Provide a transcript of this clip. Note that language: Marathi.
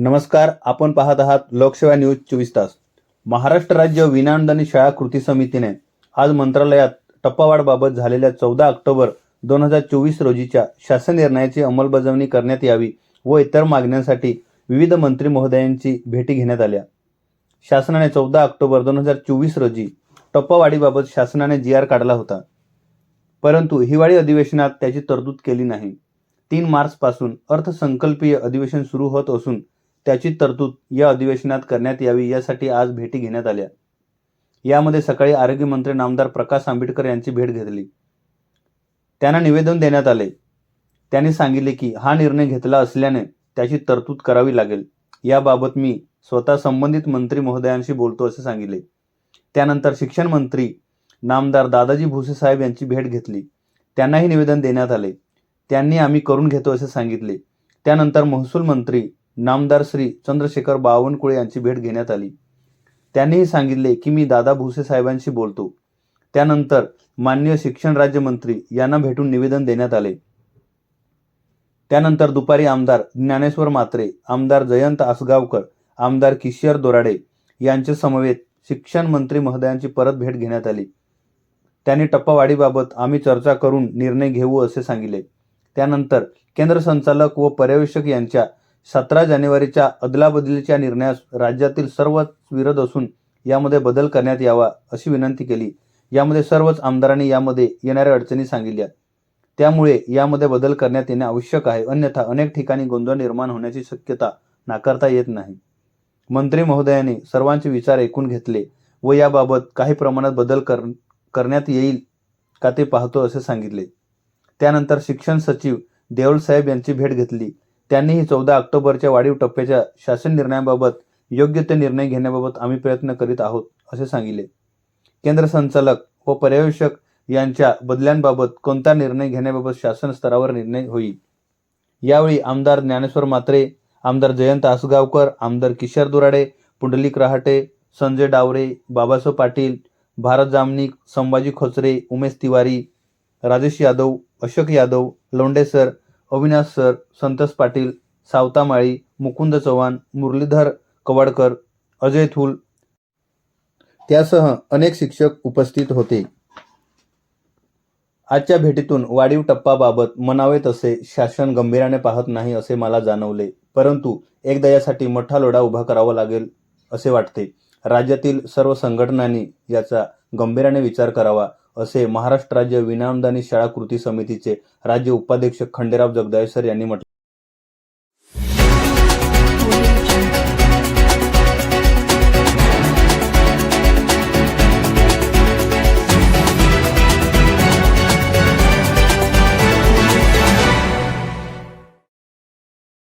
नमस्कार आपण पाहत आहात लोकसेवा न्यूज चोवीस तास. महाराष्ट्र राज्य विनाअनुदानित शाळा कृती समितीने आज मंत्रालयात टप्पावाढबाबत झालेल्या चौदा ऑक्टोबर दोन हजार चोवीस रोजीच्या शासन निर्णयाची अंमलबजावणी करण्यात यावी व इतर मागण्यांसाठी विविध मंत्री महोदयांची भेटी घेण्यात आल्या. शासनाने चौदा ऑक्टोबर दोन हजार चोवीस रोजी टप्पावाढीबाबत शासनाने जी आर काढला होता. परंतु हिवाळी अधिवेशनात त्याची तरतूद केली नाही. तीन मार्चपासून अर्थसंकल्पीय अधिवेशन सुरू होत असून त्याची तरतूद या अधिवेशनात करण्यात यावी यासाठी आज भेटी घेण्यात आल्या. यामध्ये सकाळी आरोग्यमंत्री नामदार प्रकाश आंबेडकर यांची भेट घेतली. त्यांना निवेदन देण्यात आले. त्यांनी सांगितले की हा निर्णय घेतला असल्याने त्याची तरतूद करावी लागेल. याबाबत मी स्वतः संबंधित मंत्री महोदयांशी बोलतो असे सांगितले. त्यानंतर शिक्षण मंत्री नामदार दादाजी भुसे साहेब यांची भेट घेतली. त्यांनाही निवेदन देण्यात आले. त्यांनी आम्ही करून घेतो असे सांगितले. त्यानंतर महसूल मंत्री नामदार श्री चंद्रशेखर बावनकुळे यांची भेट घेण्यात आली. त्यांनीही सांगितले की मी दादा भुसे साहेबांशी बोलतो. त्यानंतर मान्य शिक्षण राज्यमंत्री यांना भेटून निवेदन देण्यात आले. त्यानंतर दुपारी आमदार ज्ञानेश्वर मात्रे आमदार जयंत आसगावकर आमदार किशोर दोराडे यांच्या समवेत शिक्षण मंत्री महोदयांची परत भेट घेण्यात आली. त्यांनी टप्पावाढीबाबत आम्ही चर्चा करून निर्णय घेऊ असे सांगितले. त्यानंतर केंद्र संचालक व पर्यवेक्षक यांच्या सतरा जानेवारीच्या अदलाबदलीच्या निर्णयास राज्यातील सर्वच विरोध असून यामध्ये बदल करण्यात यावा अशी विनंती केली. यामध्ये सर्वच आमदारांनी यामध्ये येणाऱ्या अडचणी सांगितल्या. त्यामुळे यामध्ये बदल करण्यात येणे आवश्यक आहे. अन्यथा अनेक ठिकाणी गोंधळ निर्माण होण्याची शक्यता नाकारता येत नाही. मंत्री महोदयाने सर्वांचे विचार ऐकून घेतले व याबाबत काही प्रमाणात बदल कर करण्यात येईल का ते पाहतो असे सांगितले. त्यानंतर शिक्षण सचिव देवलसाहेब यांची भेट घेतली. त्यांनीही चौदा ऑक्टोबरच्या वाढीव टप्प्याच्या शासन निर्णयाबाबत योग्य ते निर्णय घेण्याबाबत आम्ही प्रयत्न करीत आहोत असे सांगितले. केंद्र संचालक व पर्यवेक्षक यांच्या बदल्यांबाबत कोणता निर्णय घेण्याबाबत शासन स्तरावर निर्णय होईल? यावेळी आमदार ज्ञानेश्वर मात्रे आमदार जयंत आसगावकर आमदार किशोर दुराडे पुंडलिक रहाटे संजय डावरे बाबासाहेब पाटील भारत जामनिक संभाजी खोचरे उमेश तिवारी राजेश यादव अशोक यादव लोंडेसर अविनाश सर संतोष पाटील सावता माळी मुकुंद चव्हाण मुरलीधर कवाडकर अजय थूल त्यासह अनेक शिक्षक उपस्थित होते. आजच्या भेटीतून वाढीव टप्पाबाबत म्हणावे तसे शासन गंभीराने पाहत नाही असे मला जाणवले. परंतु एकदा यासाठी मोठा लोढा उभा करावा लागेल असे वाटते. राज्यातील सर्व संघटनांनी याचा गंभीराने विचार करावा असे महाराष्ट्र राज्य विनामदानी शाळा कृती समितीचे राज्य उपाध्यक्ष खंडेराव जगदाळेसर यांनी म्हटले